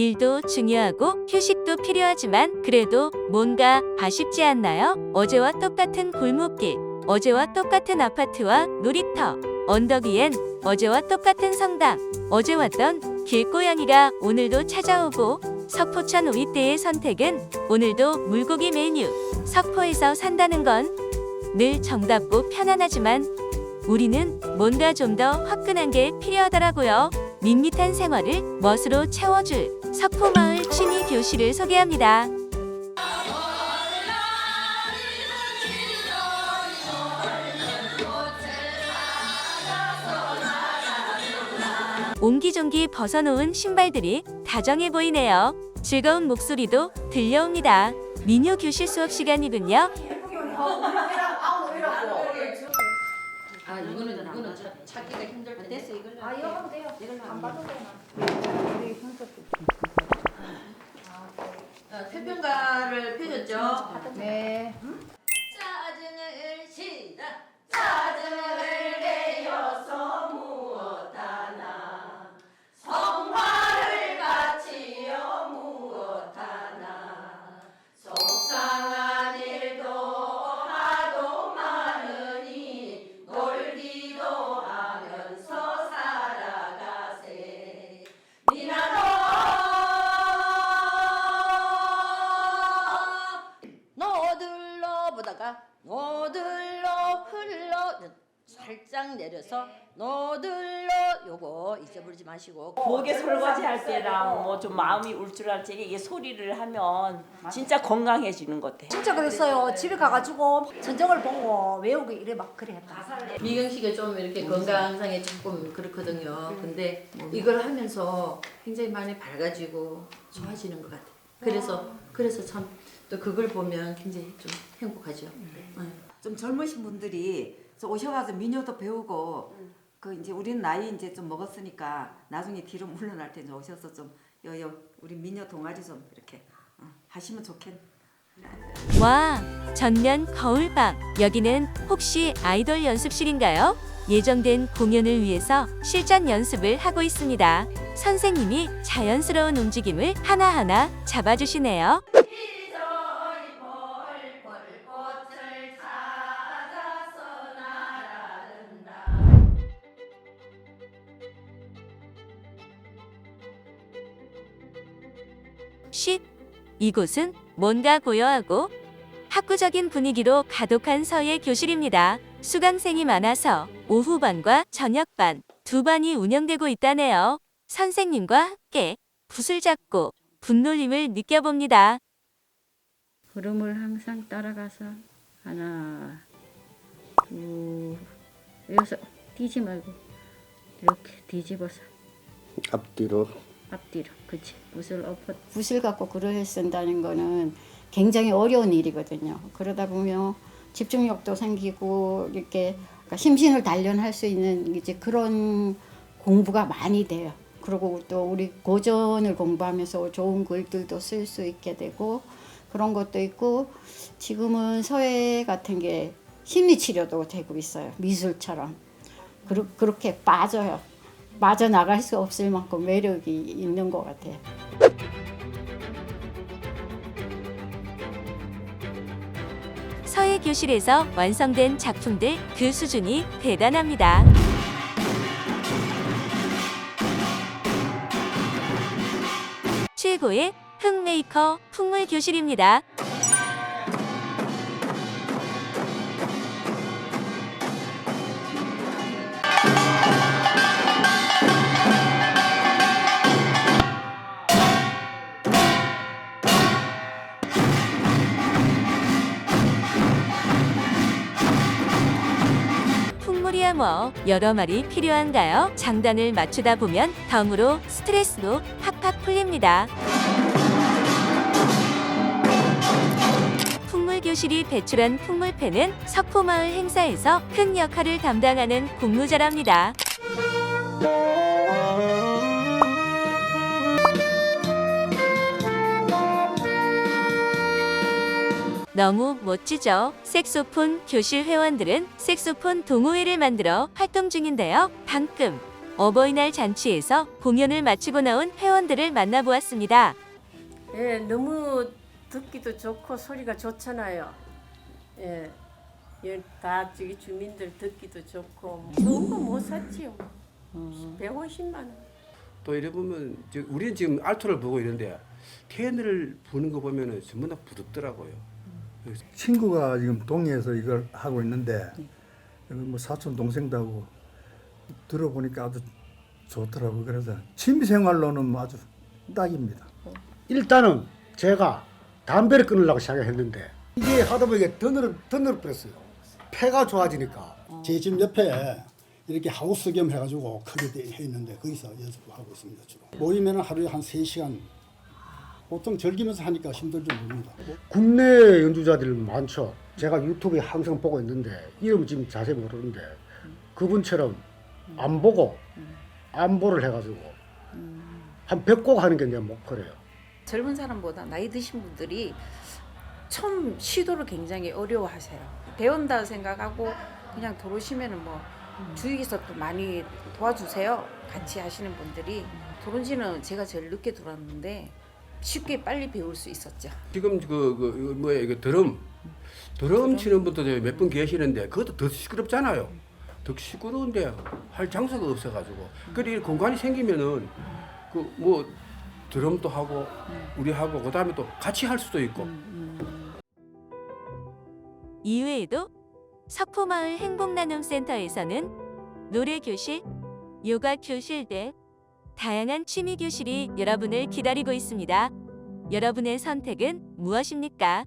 일도 중요하고 휴식도 필요하지만 그래도 뭔가 아쉽지 않나요? 어제와 똑같은 골목길, 어제와 똑같은 아파트와 놀이터, 언덕 위엔 어제와 똑같은 성당, 어제 왔던 길고양이가 오늘도 찾아오고 석포천 오이대의 선택은 오늘도 물고기 메뉴 석포에서 산다는 건 늘 정답고 편안하지만 우리는 뭔가 좀 더 화끈한 게 필요하더라고요. 밋밋한 생활을 멋으로 채워줄 석포마을 취미 교실을 소개합니다. 옹기종기 벗어놓은 신발들이 다정해 보이네요. 즐거운 목소리도 들려옵니다. 미녀 교실 수업 시간이군요. 아 이거는 이거는 찾- 찾기가 힘들 텐데. 됐어 이걸로 아 이거 하면 돼요. 안 봐도 돼요. 어, 태평가를 펴줬죠? 네. 짜증을 시작. 짜증을 내려서 너들러 요거 잊어버리지 마시고 목에 설거지 할 때랑 뭐 좀 마음이 울출할 때 이게 소리를 하면 진짜 건강해지는 것 같아. 진짜 그랬어요. 집에 가가지고 전적을 보고 외우고 이래 막 그랬다. 미경 씨가 좀 이렇게 건강상에 조금 그렇거든요. 근데 이걸 하면서 굉장히 많이 밝아지고 좋아지는 것 같아요. 그래서 그래서 참 또 그걸 보면 굉장히 좀 행복하죠. 네. 좀 젊으신 분들이 저 오셔가지고 민요도 배우고 그 이제 우리는 나이 이제 좀 먹었으니까 나중에 뒤로 물러날 때 이제 오셔서 좀 여여 우리 민요 동아리 좀 이렇게 어, 하시면 좋겠네. 와, 전면 거울방. 여기는 혹시 아이돌 연습실인가요? 예정된 공연을 위해서 실전 연습을 하고 있습니다. 선생님이 자연스러운 움직임을 하나하나 잡아주시네요. 쉿! 이곳은 뭔가 고요하고 학구적인 분위기로 가독한 서예 교실입니다. 수강생이 많아서 오후반과 저녁반 두 반이 운영되고 있다네요. 선생님과 함께 붓을 잡고 분놀림을 느껴봅니다. 흐름을 항상 따라가서 하나, 둘, 여기서 뛰지 말고 이렇게 뒤집어서 앞뒤로 앞뒤로, 그치? 붓을 엎어 붓을 갖고 글을 쓴다는 거는 굉장히 어려운 일이거든요. 그러다 보면 집중력도 생기고 이렇게 그러니까 심신을 단련할 수 있는 이제 그런 공부가 많이 돼요. 그리고 또 우리 고전을 공부하면서 좋은 글들도 쓸 수 있게 되고 그런 것도 있고 지금은 서예 같은 게 심리 치료도 되고 있어요. 미술처럼. 그렇게 빠져요. 빠져나갈 수 없을 만큼 매력이 있는 것 같아요. 서예 교실에서 완성된 작품들 그 수준이 대단합니다. 최고의 흙메이커 풍물 교실입니다. 풍물이야 뭐 여러 말이 필요한가요? 장단을 맞추다 보면 덤으로 스트레스도 팍팍 풀립니다. 교실이 배출한 풍물패는 석포마을 행사에서 큰 역할을 담당하는 공무자랍니다. 너무 멋지죠? 색소폰 교실 회원들은 색소폰 동호회를 만들어 활동 중인데요. 방금 어버이날 잔치에서 공연을 마치고 나온 회원들을 만나보았습니다. 예, 너무 듣기도 좋고 소리가 좋잖아요. 예, 예, 다 저기 주민들 듣기도 좋고 좋은 거 못 샀지요. 150만 원. 또 이래 보면 저 우리는 지금 알토를 보고 이런데 테너를 보는 거 보면은 전부 다 부럽더라고요. 친구가 지금 동해에서 이걸 하고 있는데 여기 뭐 사촌 동생도 하고 들어보니까 아주 좋더라고 그래서 취미 생활로는 뭐 아주 딱입니다. 일단은 제가 담배를 끊으려고 시작했는데 이게 하다 보니까 더 늘어 더 늘어버렸어요. 폐가 좋아지니까 제 집 옆에 이렇게 하우스 겸 해가지고 크게 돼- 해 있는데 거기서 연습을 하고 있습니다 주로. 모이면 하루에 한 3 시간 보통 즐기면서 하니까 힘들지 모릅니다. 국내 연주자들 많죠. 제가 유튜브에 항상 보고 있는데 이름 지금 자세히 모르는데 그분처럼 안 보고 안보를 해가지고 한 100곡 하는 게 내 목표래요. 젊은 사람보다 나이 드신 분들이 처음 시도를 굉장히 어려워하세요. 배운다 생각하고 그냥 들어오시면은 뭐 주위에서 또 많이 도와주세요. 같이 하시는 분들이 들어온 지는 제가 제일 늦게 들어왔는데 쉽게 빨리 배울 수 있었죠. 지금 그, 그 이거 뭐야 이거 드럼? 드럼 치는 분도 몇 분 계시는데 그것도 더 시끄럽잖아요. 더 시끄러운데 할 장소가 없어가지고. 그래 공간이 생기면은 그 뭐 드럼도 하고 우리 하고 그 다음에 또 같이 할 수도 있고. 이외에도 석포마을 행복나눔센터에서는 노래교실, 요가교실 등 다양한 취미 교실이 여러분을 기다리고 있습니다. 여러분의 선택은 무엇입니까?